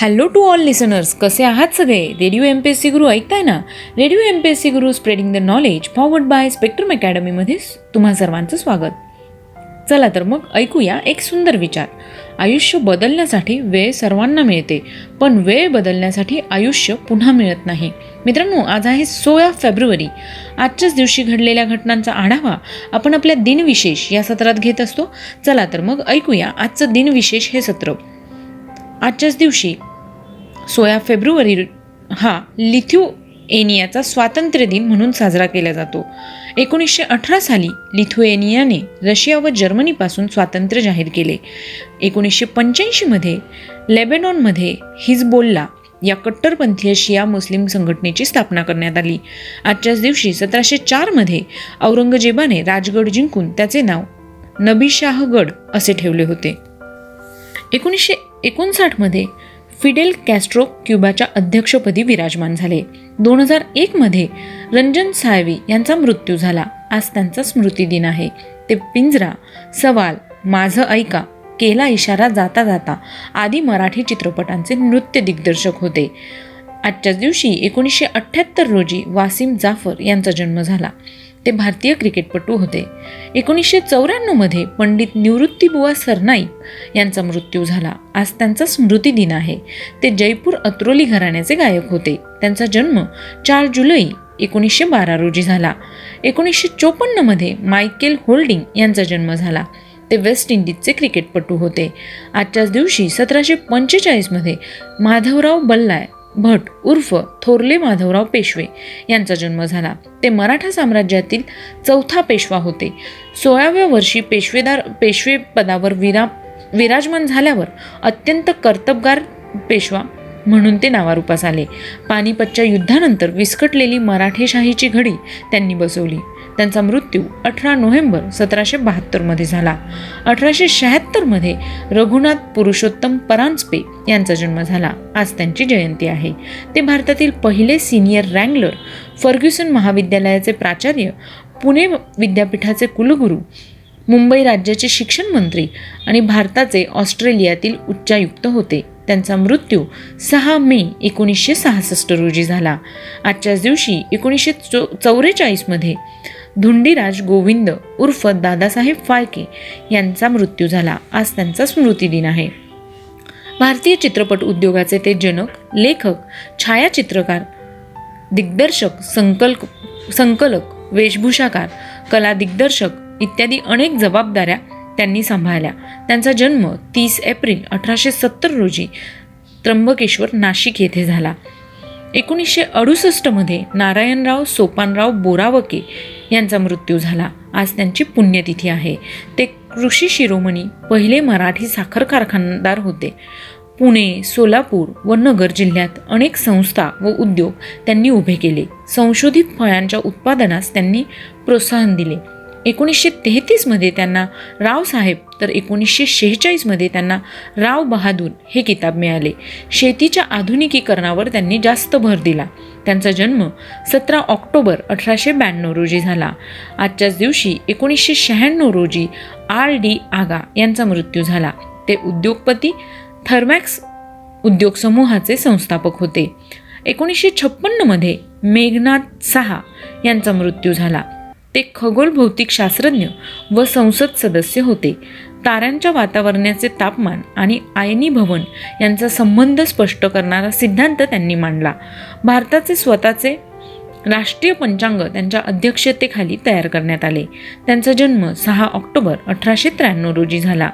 Hello to all listeners कसे आहात सगळे? Radio M P S C Guru ऐकताय ना? Radio M P S C Guru spreading the knowledge forward by Spectrum अकॅडमीमध्ये तुम्हा सर्वांचं स्वागत. चला तर मग ऐकूया एक सुंदर विचार. आयुष्य बदलण्यासाठी वेळ सर्वांना मिळते पण वेळ बदलण्यासाठी आयुष्य पुन्हा मिळत नाही. मित्रांनो आज आहे सोळा फेब्रुवारी. आजच्याच दिवशी घडलेल्या घटनांचा आढावा आपण आपल्या दिनविशेष या सत्रात घेत असतो. चला तर मग ऐकूया आजचं दिनविशेष हे सत्र. आजच्याच दिवशी सोळा फेब्रुवारी हा लिथ्युएनियाचा स्वातंत्र्य दिन म्हणून साजरा केला जातो. एकोणीसशे अठरा साली लिथुएनियाने रशिया व जर्मनीपासून स्वातंत्र्य जाहीर केले. एकोणीसशे पंच्याऐंशीमध्ये लेबेनॉनमध्ये हिजबोल्ला या कट्टरपंथीय शिया मुस्लिम संघटनेची स्थापना करण्यात आली. आजच्याच दिवशी सतराशे चारमध्ये औरंगजेबाने राजगड जिंकून त्याचे नाव नबीशाहगड असे ठेवले होते. एकोणीसशे एकोणसाठमध्ये फिडेल कॅस्ट्रो क्युबाच्या अध्यक्षपदी विराजमान झाले. दोन हजार एकमध्ये रंजन साळवी यांचा मृत्यू झाला. आज त्यांचा स्मृतिदिन आहे. ते पिंजरा सवाल माझं ऐका केला इशारा जाता जाता आदी मराठी चित्रपटांचे नृत्य दिग्दर्शक होते. आजच्याच दिवशी एकोणीसशे अठ्ठ्याहत्तर रोजी वासिम जाफर यांचा जन्म झाला. ते भारतीय क्रिकेटपटू होते. एकोणीसशे चौऱ्याण्णवमध्ये पंडित निवृत्तीबुवा सरनाईक यांचा मृत्यू झाला. आज त्यांचा स्मृती दिन आहे. ते जयपूर अत्रोली घराण्याचे गायक होते. त्यांचा जन्म चार जुलै एकोणीसशे बारा रोजी झाला. एकोणीसशे चोपन्नमध्ये मायकेल होल्डिंग यांचा जन्म झाला. ते वेस्ट इंडिजचे क्रिकेटपटू होते. आजच्याच दिवशी सतराशे पंचेचाळीसमध्ये माधवराव बल्लाय भट उर्फ थोरले माधवराव पेशवे यांचा जन्म झाला. ते मराठा साम्राज्यातील चौथा पेशवा होते. सोळाव्या वर्षी पेशवेदार पेशवे पदावर विरा विराजमान झाल्यावर अत्यंत कर्तबगार पेशवा म्हणून ते नावारूपास आले. पानिपतच्या युद्धानंतर विस्कटलेली मराठेशाहीची घडी त्यांनी बसवली. त्यांचा मृत्यू अठरा नोव्हेंबर सतराशे बहात्तरमध्ये झाला. अठराशे शहात्तरमध्ये रघुनाथ पुरुषोत्तम परांजपे यांचा जन्म झाला. आज त्यांची जयंती आहे. ते भारतातील पहिले सिनियर रँगलर फर्ग्युसन महाविद्यालयाचे प्राचार्य पुणे विद्यापीठाचे कुलगुरू मुंबई राज्याचे शिक्षण मंत्री आणि भारताचे ऑस्ट्रेलियातील उच्चायुक्त होते. त्यांचा मृत्यू सहा मे एकोणीसशे सहासष्ट रोजी झाला. आजच्याच दिवशी एकोणीसशे चौ चौवेचाळीसमध्ये धुंडीराज गोविंद उर्फ दादासाहेब फाळके यांचा मृत्यू झाला. आज त्यांचा स्मृतिदिन आहे. भारतीय चित्रपट उद्योगाचे ते जनक लेखक छायाचित्रकार दिग्दर्शक संकल्प संकलक वेशभूषाकार कला दिग्दर्शक इत्यादी अनेक जबाबदाऱ्या त्यांनी सांभाळल्या. त्यांचा जन्म तीस एप्रिल अठराशे सत्तर रोजी त्र्यंबकेश्वर नाशिक येथे झाला. एकोणीसशे अडुसष्टमध्ये नारायणराव सोपानराव बोरावके यांचा मृत्यू झाला. आज त्यांची पुण्यतिथी आहे. ते कृषी शिरोमणी पहिले मराठी साखर कारखानदार होते. पुणे सोलापूर व नगर जिल्ह्यात अनेक संस्था व उद्योग त्यांनी उभे केले. संशोधित फळांच्या उत्पादनास त्यांनी प्रोत्साहन दिले. एकोणीसशे तेहतीसमध्ये त्यांना रावसाहेब तर एकोणीसशे शेहेचाळीसमध्ये त्यांना राव बहादूर हे किताब मिळाले. शेतीच्या आधुनिकीकरणावर त्यांनी जास्त भर दिला. त्यांचा जन्म सतरा ऑक्टोबर अठराशे ब्याण्णव रोजी झाला. आजच्याच दिवशी एकोणीसशे शहाण्णव रोजी आर डी आगा यांचा मृत्यू झाला. ते उद्योगपती थर्मॅक्स उद्योग समूहाचे संस्थापक होते. एकोणीसशे छप्पन्नमध्ये मेघनाथ सहा यांचा मृत्यू झाला. ते खगोल भौतिक शास्त्रज्ञ व संसद सदस्य होते. ताऱ्यांच्या वातावरणाचे तापमान आणि आयनी भवन यांचा संबंध स्पष्ट करणारा सिद्धांत त्यांनी मांडला. भारताचे स्वतःचे राष्ट्रीय पंचांग त्यांच्या अध्यक्षतेखाली तयार करण्यात आले. त्यांचा जन्म सहा ऑक्टोबर अठराशे त्र्याण्णव रोजी झाला.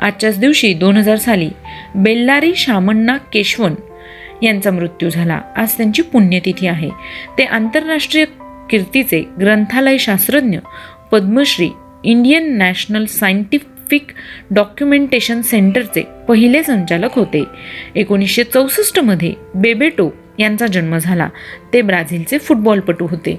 आजच्याच दिवशी दोन हजार साली बेल्लारी शामण्णा केशवन यांचा मृत्यू झाला. आज त्यांची पुण्यतिथी आहे. ते आंतरराष्ट्रीय कीर्तीचे ग्रंथालय शास्त्रज्ञ Padmashri Indian National Scientific Documentation सेंटरचे पहिले संचालक होते. एकोणीसशे चौसष्टमध्ये बेबेटो यांचा जन्म झाला. ते ब्राझीलचे फुटबॉलपटू होते.